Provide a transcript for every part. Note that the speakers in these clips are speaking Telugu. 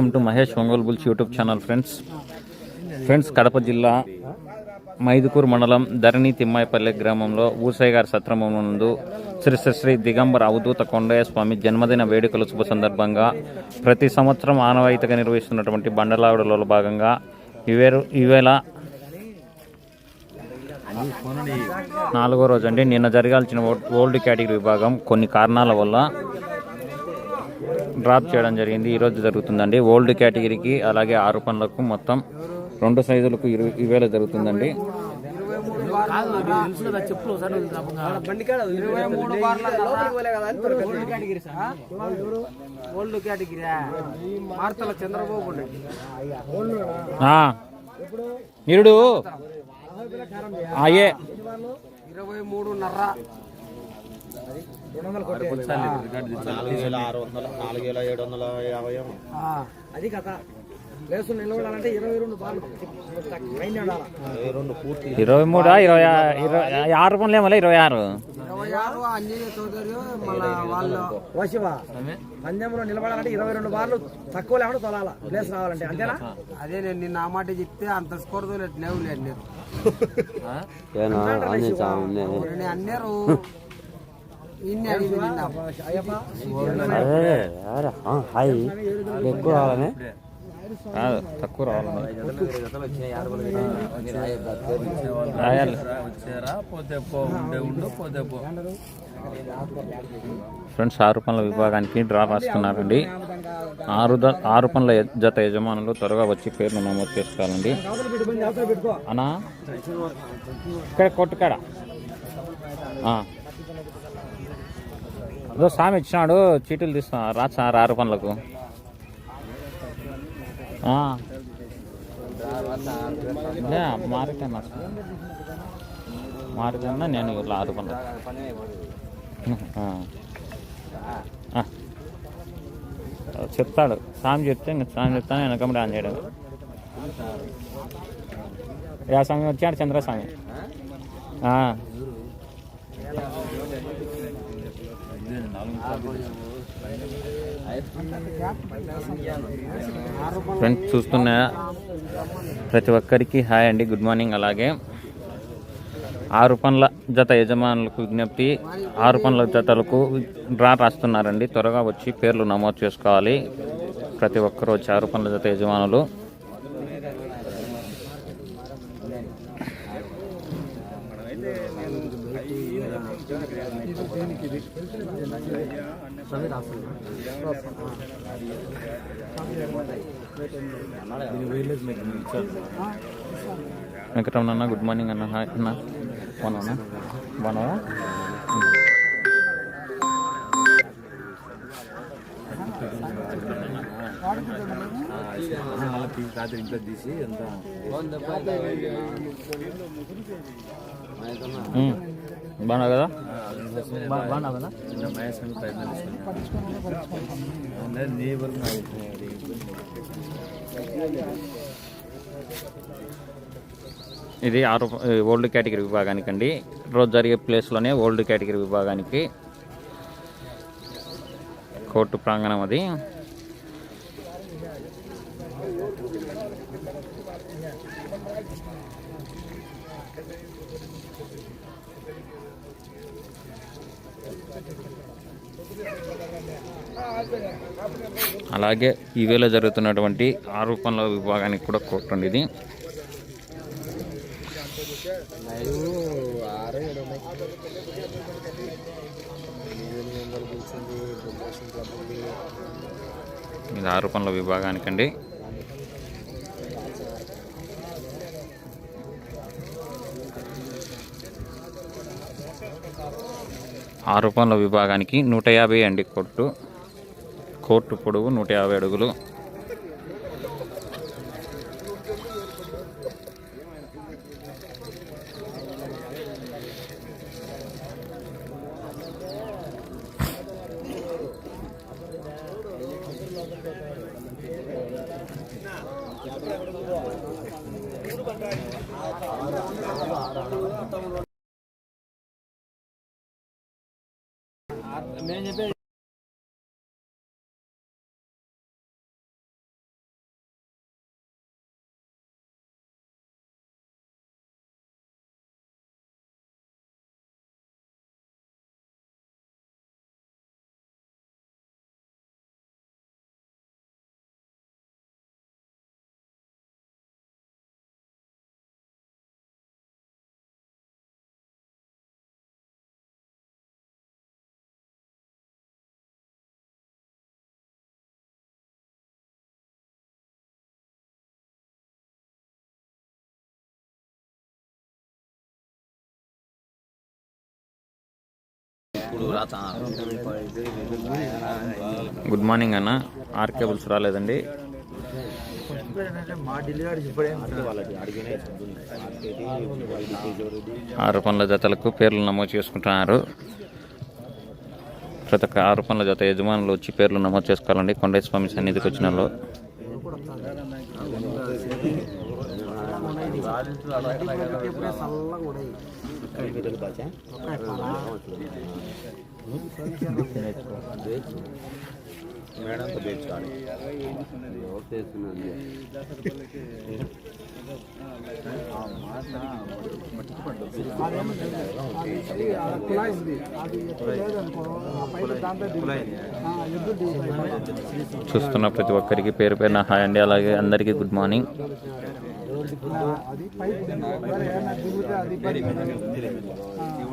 Welcome to Mahesh Ongole bulls YouTube channel friends. Friends Kadapa జిల్లా మైదుకూరు మండలం ధరణి తిమ్మాయిపల్లె గ్రామంలో ఊసయ్య గారి సత్రమం నందు శ్రీ శ్రీ శ్రీ దిగంబర అవధూత కొండయ్య స్వామి జన్మదిన వేడుకల శుభ సందర్భంగా ప్రతి సంవత్సరం ఆనవాయితీగా నిర్వహిస్తున్నటువంటి బండలావిడలో భాగంగా ఇవేరు ఈవేళ నాలుగో రోజు అండి. నిన్న జరగాల్సిన ఓ- ఓల్డ్ కేటగిరీ విభాగం కొన్ని కారణాల వల్ల డ్రాప్ చేయడం జరిగింది. ఈరోజు జరుగుతుందండి. ఓల్డ్ కేటగిరీకి అలాగే ఆరు పనులకు మొత్తం రెండు సైజులకు ఇరవై ఇవేళ జరుగుతుందండి. నిరుడు. అయ్యే. ఇరవై మూడున్నర నాలుగు వేల ఆరు వందల నాలుగు వేల ఏడు వందల యాభై. అది కథ. ప్లేస్ నిలబడాలంటే ఇరవై మూడా? ఇరవై ఆరు పనులు ఏమో ఇరవై ఆరు. పందెంలో నిలబడాలంటే ఇరవై రెండు బార్లు తక్కువ లేకుండా తొలాల? ప్లేస్ రావాలంటే అంతేనా? అదే నేను నిన్న ఆ మాట చెప్తే అంత స్కోర్ తోలేదు లేవు లేదు నేను నేను అన్నారు. నిన్న ఎక్కువ రావాలని? కాదు, తక్కువ రాయాలి. ఫ్రెండ్స్ ఆరు పనుల విభాగానికి డ్రా రాస్తున్నారండి. ఆరు ద- ఆరు పనుల జత యజమానులు త్వరగా వచ్చి పేర్లు నమోదు చేసుకోవాలండి. అనా ఇక్కడ కొట్టుకాడ. ఆ. ఏదో స్వామి ఇచ్చినాడు చీటీలు తీస్తా రా ఆరు పనులకు. మారితే లే, నేను ఇట్లా ఆరు పనులకు చెప్తాడు. స్వామి చెప్తే ఇంకా స్వామి చెప్తాను వెనకమ్మడి ఆన్ చేయడం. యా స్వామి వచ్చాడు చంద్రస్వామి. ఫ్రెండ్స్ చూస్తున్న ప్రతి ఒక్కరికి హాయ్ అండి గుడ్ మార్నింగ్ అలాగే. ఆరు పనుల జత యజమానులకు విజ్ఞప్తి ఆరు పనుల జతలకు డ్రా రాస్తున్నారండి. త్వరగా వచ్చి పేర్లు నమోదు చేసుకోవాలి. ప్రతి ఒక్కరు వచ్చి ఆరు పనుల జత యజమానులు. వెంకటరమణ గుడ్ మార్నింగ్ అన్న. హాయ్ అన్న. బాగున్నా బాగున్నావా? ఉమ్. బాగున్నావు కదా? బా- బాగున్నావు కదా? ఇది ఆరు ఓల్డ్ కేటగిరీ విభాగానికి అండి రోజు జరిగే ప్లేస్లోనే ఓల్డ్ కేటగిరీ విభాగానికి కోర్టు ప్రాంగణం అది. అలాగే ఈవేళ జరుగుతున్నటువంటి ఆరోపణల విభాగానికి కూడా కోర్టు అండి ఇది. ఇది ఆరోపణల విభాగానికండి. ఆరోపణల విభాగానికి నూట యాభై అండి కోర్టు. కోర్టు పొడవు నూట యాభై అడుగులు. మేము చెప్పేది గుడ్ మార్నింగ్ అన్న. ఆర్ కేబుల్స్ రాలేదండి. ఆరు పనుల జతలకు పేర్లు నమోదు చేసుకుంటున్నారు. ప్రతి ఒక్క ఆరు పనుల జత యజమానులు వచ్చి పేర్లు నమోదు చేసుకోవాలండి. కొండయ్య స్వామి సన్నిధికి వచ్చిన వాళ్ళు. మేడం కుళాయి ఉంది చూస్తున్న ప్రతి ఒక్కరికి పేరు పేరున హాయ్ అండి. అలాగే అందరికీ గుడ్ మార్నింగ్. అది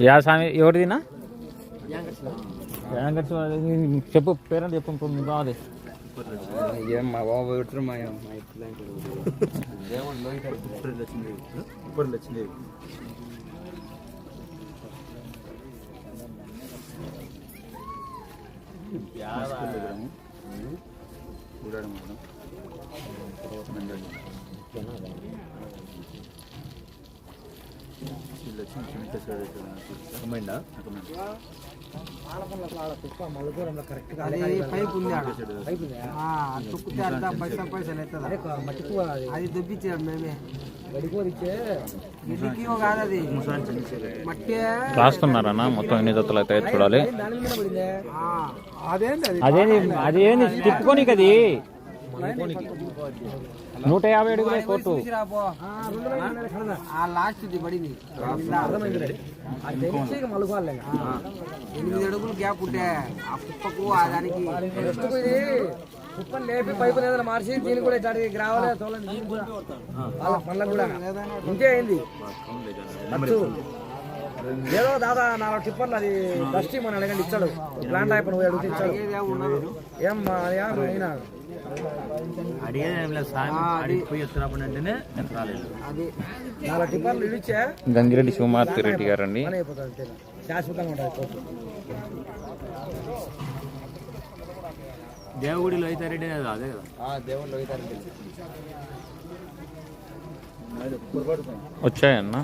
యా స్వామి ఎవరిదినా? చెప్పు పేరెంట్ చెప్పు మీ బావది. ఏం మా బాబు పెట్టరు మా ఆ, అది తొక్కితే పైసా పైసలు అవుతుంది అది దొబ్బిచ్చాడు మేమే. కాదు రాస్తున్నారన్న మొత్తం ఎన్ని జతలు అయితే చూడాలి. అదేంది అదేంది తిప్పుకోనికి అది? నూట యాభై అడుగులే కోర్టు. కింద. ఎనిమిది అడుగులు గ్యాప్ ఉంటే ఆ కుప్పకు ఆ దానికి కుప్పని లేపి పైపు ఏదైనా మార్చి దీన్ని కూడా ఇట్లాంటి గ్రావలే తోలండి దీన్ని కూడా వాళ్ళ పనులకు కూడా. ఇంతే అయింది. ఏదో దాదా నాలుగు టిప్పర్లు అది డస్టీ మన అడగండి ఇచ్చాడు. ప్లాంట్ అయిపోయిన పోయి అడిగితే ఇచ్చాడు. ఏం అయినా నాలుగు టిప్పర్లు గంగిరెడ్డి శివమార్తి రెడ్డి గారు అండి పని అయిపోతుంది అంతే శాశ్వతంగా ఉంటుంది కోర్టు. దేవగుడిలో అయితే రెడ్డి అదే కదా. దేవుళ్ళు వచ్చాయన్న?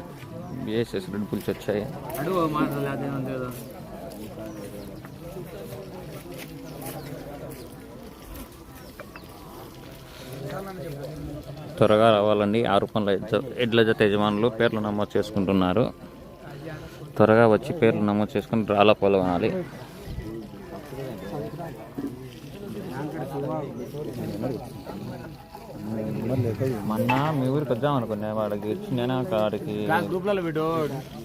బిఎస్ఎస్ రెడ్ పుల్స్ వచ్చాయి. అడుగు మాట్లాడలే అదే అంతే కదా? త్వరగా రావాలండి. ఆరు పనుల ఎడ్ల జత యజమానులు పేర్లు నమోదు చేసుకుంటున్నారు. త్వరగా వచ్చి పేర్లు నమోదు చేసుకుని రాళ్ళ పొలవాలి మొన్న మీ ఊరికి వద్దాం అనుకున్నా వాడికి వచ్చి నేను కాడికి గ్రూప్లలో పెట్టు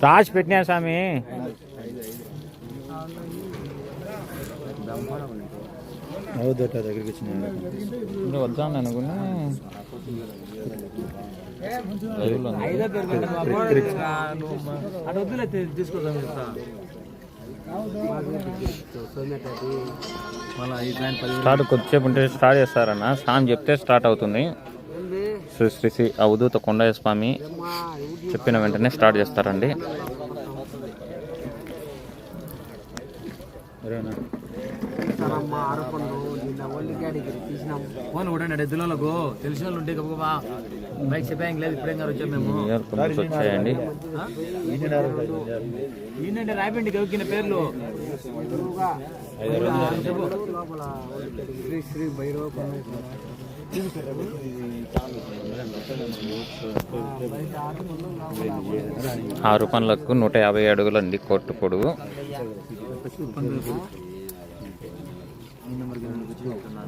రాసి పెట్టినా స్వామి. దగ్గరికి వచ్చిన వద్దాం అనుకున్నా. వద్దులే తీసుకుందాం స్టార్ట్ కొద్దిసేపు ఉంటే స్టార్ట్ చేస్తారన్న. స్నానం చెప్తే స్టార్ట్ అవుతుంది. శ్రీ శ్రీ శ్రీ అవధూత కొండయ్య స్వామి చెప్పిన వెంటనే స్టార్ట్ చేస్తారండి. సరమ్మ ఆరుపండు నిన్న ఒళ్ళికాడికి ఫోన్ కూడా ఎద్దులకు తెలిసిన వాళ్ళు ఉంటే గబగబా బైక్ చెప్పాం లేదు ఇప్పుడేం గారు వచ్చాం మేము? వచ్చాయండి. ఏంటంటే రాయబండి గవికిన పేర్లు? ఎదురుగా లోపల శ్రీ శ్రీ భైరవ ఆరు పనులకు నూట యాభై అడుగులండి కోర్టు పొడుగు.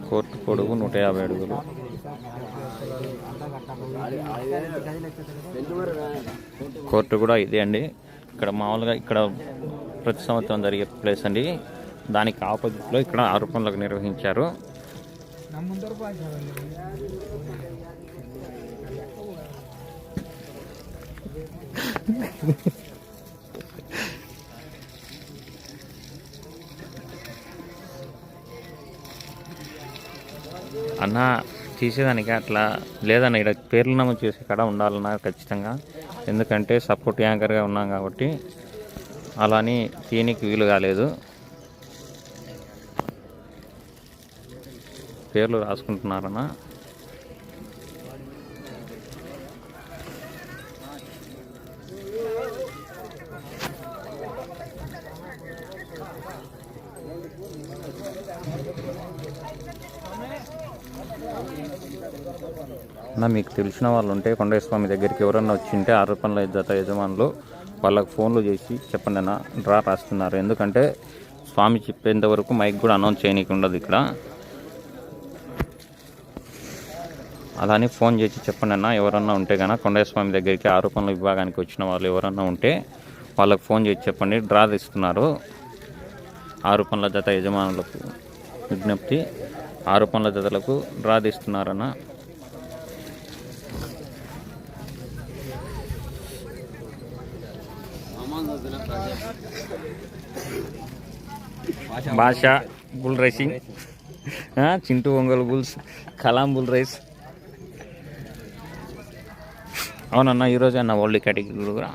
కోర్టు పొడుగు నూట యాభై అడుగులు. కోర్టు కూడా ఇదే అండి. ఇక్కడ మామూలుగా ఇక్కడ ప్రతి సంవత్సరం జరిగే ప్లేస్ అండి. దానికి ఆపోజిట్లో ఇక్కడ ఆరోపణలకు నిర్వహించారు. అన్న తీసేదానికి అట్లా లేదన్న ఇక్కడ పేర్లు నమోదు చేసి కడ ఉండాలన్నా ఖచ్చితంగా. ఎందుకంటే సపోర్ట్ యాంకర్గా ఉన్నాం కాబట్టి అలాని తీయనికి వీలు కాలేదు. పేర్లు రాసుకుంటున్నారన్న. అన్న మీకు తెలిసిన వాళ్ళు ఉంటే కొండయ్య స్వామి దగ్గరికి ఎవరన్నా వచ్చింటే ఆరోపణల జత యజమానులు వాళ్ళకి ఫోన్లు చేసి చెప్పండి అన్న డ్రా రాస్తున్నారు. ఎందుకంటే స్వామి చెప్పేంత వరకు మైక్ కూడా అనౌన్స్ చేయనీకి ఉండదు ఇక్కడ అలానే ఫోన్ చేసి చెప్పండి అన్న ఎవరన్నా ఉంటే కనుక కొండయ్య స్వామి దగ్గరికి ఆరోపణల విభాగానికి వచ్చిన వాళ్ళు ఎవరన్నా ఉంటే వాళ్ళకి ఫోన్ చేసి చెప్పండి డ్రా తీస్తున్నారు. ఆరోపణల జత యజమానులకు విజ్ఞప్తి ఆరోపణల జతలకు draw తీస్తున్నారన్న Basha bull racing. Chintu Ongole bulls Kalam bull race. అవునన్న ఈరోజు అన్న ఓల్డ్ కేటగిరీ కూడా.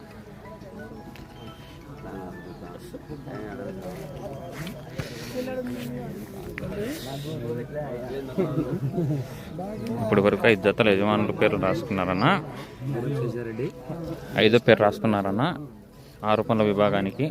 ఇప్పటి వరకు ఐదు జతల యజమానుల పేర్లు రాసుకున్నారన్న. ఐదో పేరు రాసుకున్నారన్న. ఆరోపణల విభాగానికి.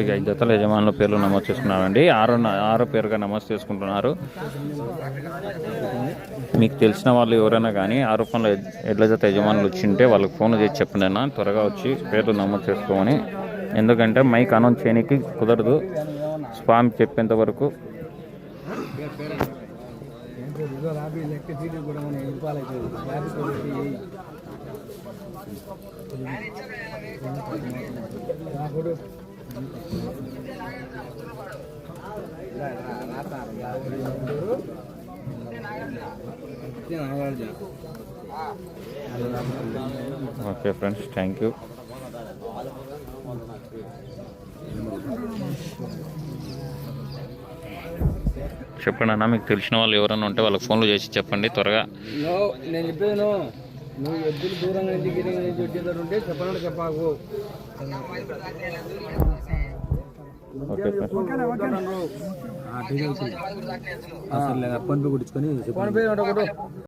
ఇక ఐదు జతల యజమానుల పేర్లు నమోదు చేసుకున్నారండి ఆరో ఆరో పేరుగా నమోదు చేసుకుంటున్నారు. మీకు తెలిసిన వాళ్ళు ఎవరైనా కానీ ఆరోపణలు ఎడ్ల జత యజమానులు వచ్చింటే వాళ్ళకి ఫోన్ చేసి చెప్పండి త్వరగా వచ్చి పేర్లు నమోదు చేసుకోమని. ఎందుకంటే మైక్ అనౌన్స్ చేయడానికి కుదరదు. స్వామి చెప్పేంత వరకు. Okay friends thank you. చెప్పండి అన్న మీకు తెలిసిన వాళ్ళు ఎవరైనా ఉంటే వాళ్ళకి ఫోన్లు చేసి చెప్పండి త్వరగా. నేను నువ్వు ఎద్దులు దూరంగా నుంచి ఉంటే చెప్పాకు. కొట్టించుకొని ఒకటి.